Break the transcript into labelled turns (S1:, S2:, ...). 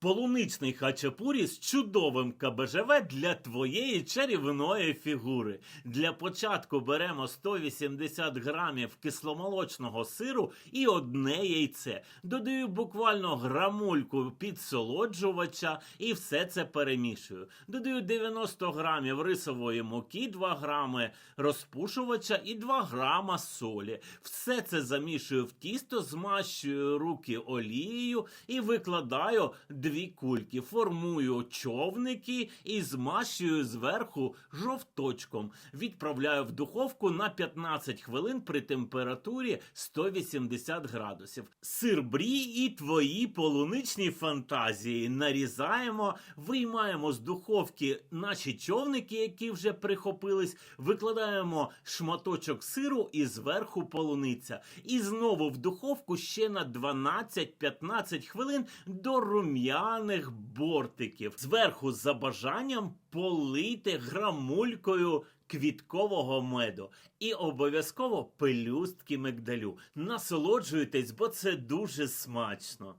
S1: Полуничний хачапурі з чудовим КБЖВ для твоєї чарівної фігури. Для початку беремо 180 грамів кисломолочного сиру і одне яйце. Додаю буквально грамульку підсолоджувача і все це перемішую. Додаю 90 грамів рисової муки, 2 грами розпушувача і 2 грама солі. Все це замішую в тісто, змащую руки олією і викладаю дві кульки. Формую човники і змащую зверху жовточком. Відправляю в духовку на 15 хвилин при температурі 180 градусів. Сир брі і твої полуничні фантазії. Нарізаємо, виймаємо з духовки наші човники, які вже прихопились, викладаємо шматочок сиру і зверху полуниця. І знову в духовку ще на 12-15 хвилин до рум'яних бортиків. Зверху за бажанням полити грамулькою квіткового меду і обов'язково пелюстки мигдалю. Насолоджуйтесь, бо це дуже смачно.